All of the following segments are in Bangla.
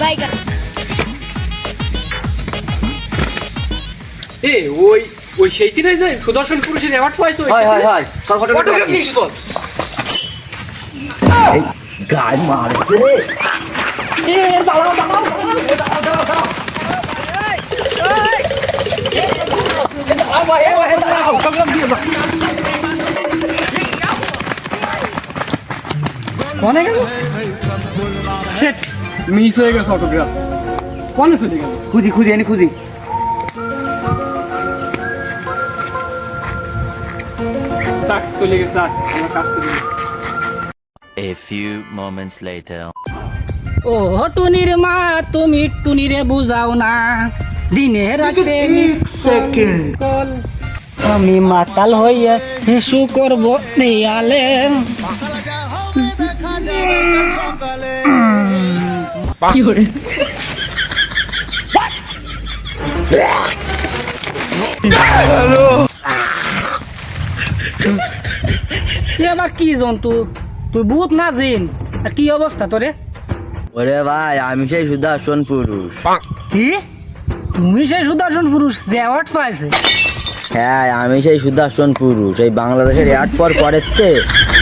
বাইগান এ ওই ওই সেই দিনে যে সুদর্শন পুরুষের অ্যাওয়ার্ড পাইছো হয় হয় হয়। সব ফটোগ্রাফ নিয়ে এসেছ এই গায় মারছে মনে গেল? সেট মিস হয়ে গেছে অটোগ্রাফ কোনে চলে গেল খুঁজি খুঁজি এনে খুঁজি। থাক চলে গেছে আমার কাজ করে A few moments later. ও টুনির মা তুমি টুনিরে বুঝাও না। দিনে রাতে কল। আমি মাতাল হইয়া হিসু করব দেয়ালে। কি করে কি জন্তু? তুই ভূত না জিন আর কি অবস্থা তোরে? ওরে ভাই আমি সেই সুদর্শন পুরুষ। কি? তুমি সেই সুদর্শন পুরুষ যে অ্যাওয়ার্ড পাইছে? হ্যাঁ আমি সেই সুদর্শন পুরুষ। এই বাংলাদেশের এয়ার পর পরের তে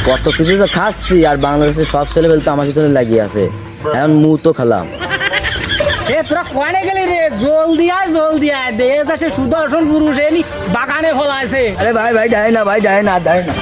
কত কিছু তো খাচ্ছি আর বাংলাদেশের সব ছেলে তো আমার পিছনে লাগিয়ে আছে। এখন মু তো খেলাম। এ তোরা কোয়ানে গেলি রে? জলদি আয় জলদি আয়। দেশ আছে সুদর্শন পুরুষ এনি বাগানে ফলাইছে আরে ভাই ভাই যায় না ভাই যায় না যায় না।